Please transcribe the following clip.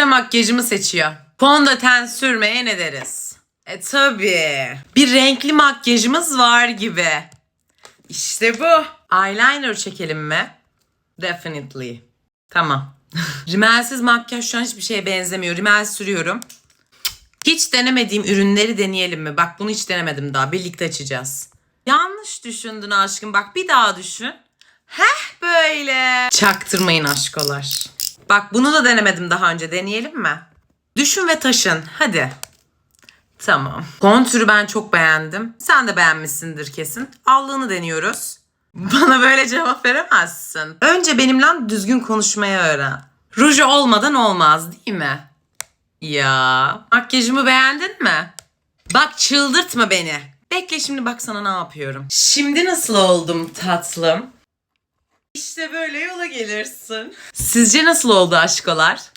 Sıra makyajımı seçiyor. Fondöten sürmeye ne deriz? E tabii. Bir renkli makyajımız var gibi. İşte bu. Eyeliner çekelim mi? Definitely. Tamam. Rimelsiz makyaj şu an hiçbir şeye benzemiyor. Rimel sürüyorum. Hiç denemediğim ürünleri deneyelim mi? Bak bunu hiç denemedim daha. Birlikte açacağız. Yanlış düşündün aşkım. Bak bir daha düşün. Heh böyle. Çaktırmayın aşkolar. Bak bunu da denemedim daha önce. Deneyelim mi? Düşün ve taşın. Hadi. Tamam. Kontürü ben çok beğendim. Sen de beğenmişsindir kesin. Allığını deniyoruz. Bana böyle cevap veremezsin. Önce benimle düzgün konuşmayı öğren. Ruj olmadan olmaz değil mi? Ya makyajımı beğendin mi? Bak çıldırtma beni. Bekle şimdi bak sana ne yapıyorum. Şimdi nasıl oldum tatlım? İşte böyle yola gelirsin. Sizce nasıl oldu aşkolar?